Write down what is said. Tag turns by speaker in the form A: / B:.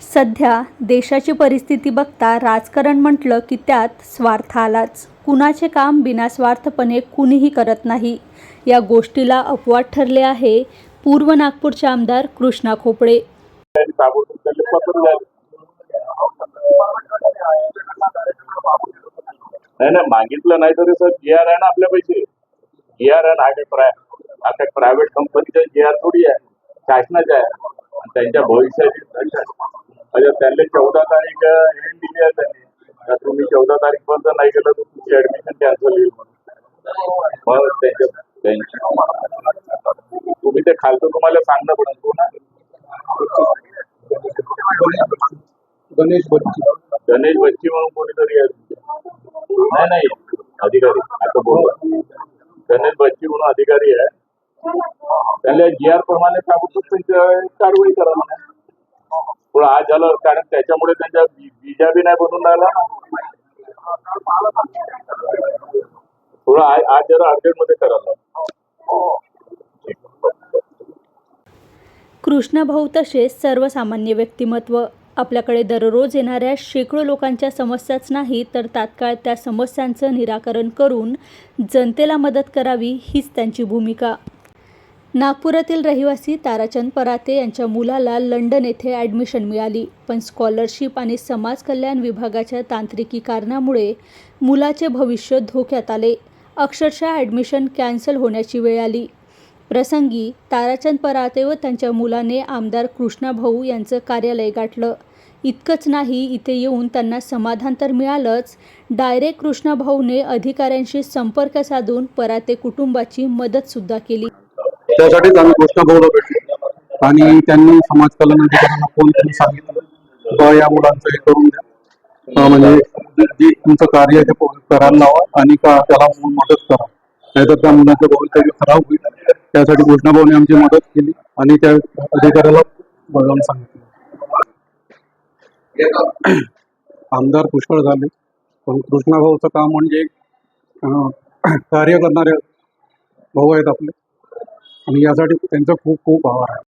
A: सध्या देशाची परिस्थिती बघता राजकारण म्हटलं की त्यात स्वार्थ आलाच. कुणाचे काम बिनास्वार्थपणे कुणीही करत नाही. या गोष्टीला अपवाद ठरले आहे पूर्व नागपूरचे आमदार कृष्णा खोपडे.
B: नाही नाही मागितलं नाही तरी सर जी आर आहे ना आपल्या पैसे. जी आर आहे ना हा प्राय आता प्रायव्हेट कंपनीचा जी आर थोडी आहे. शासनाचा आहे. त्यांच्या भविष्याची म्हणजे त्यांनी चौदा तारीख एंड दिली आहे त्यांनी. तुम्ही चौदा तारीख पर्यंत नाही गेलं तर तुमची ऍडमिशन कॅन्सल होईल म्हणून. त्यांच्या तुम्ही ते खालचं तुम्हाला सांगणं पडेल हो
C: गणेश बच्ची.
B: गणेश बच्ची म्हणून कोणीतरी आहे नाही नाही. अधिकारी. आता बोल. गणेश बच्ची म्हणून अधिकारी आहे. त्याला जी आर प्रमाणे त्यांच्या कारवाई करा म्हणा थोडं आज झालं कारण त्याच्यामुळे त्यांच्या बीजा बी नाही बनून राहिला. थोडं आज आज जरा अर्जंटमध्ये करायला
A: कृष्णभाऊ तसेच सर्वसामान्य व्यक्तिमत्व. आपल्याकडे दररोज येणाऱ्या शेकडो लोकांच्या समस्याच नाही तर तात्काळ त्या समस्यांचं निराकरण करून जनतेला मदत करावी हीच त्यांची भूमिका. नागपुरातील रहिवासी ताराचंद पराते यांच्या मुलाला लंडन येथे ॲडमिशन मिळाली. पण स्कॉलरशिप आणि समाज कल्याण विभागाच्या तांत्रिकी कारणामुळे मुलाचे भविष्य धोक्यात आले. अक्षरशः ॲडमिशन कॅन्सल होण्याची वेळ आली. प्रसंगी ताराचंद पराते व त्यांच्या मुलाने आमदार कृष्णाभाऊ यांचं कार्यालय गाठलं. इतकंच नाही इथे येऊन त्यांना समाधान तर मिळालंच. डायरेक्ट कृष्णाभाऊने अधिकाऱ्यांशी संपर्क साधून पराते कुटुंबाची मदतसुद्धा केली.
C: त्यासाठीच आम्ही कृष्णा भेटलो. आणि त्यांनी समाज कल्याण अधिकाऱ्यांना फोन करून सांगितलं बा या मुलांचं हे करून द्या. म्हणजे जे तुमचं कार्य आहे ते करायला लावा आणि का त्याला मदत करा. नाहीतर त्या मुलांचं भवितव्य खराब होईल. त्यासाठी कृष्णा आमची मदत केली आणि त्या अधिकाऱ्याला बोलावून सांगितलं. आमदार पुष्कळ झाले. पण कृष्णाभाऊचं काम म्हणजे कार्य करणारे भाऊ आहेत आपले. आणि यासाठी त्यांचा खूप खूप आभार आहे.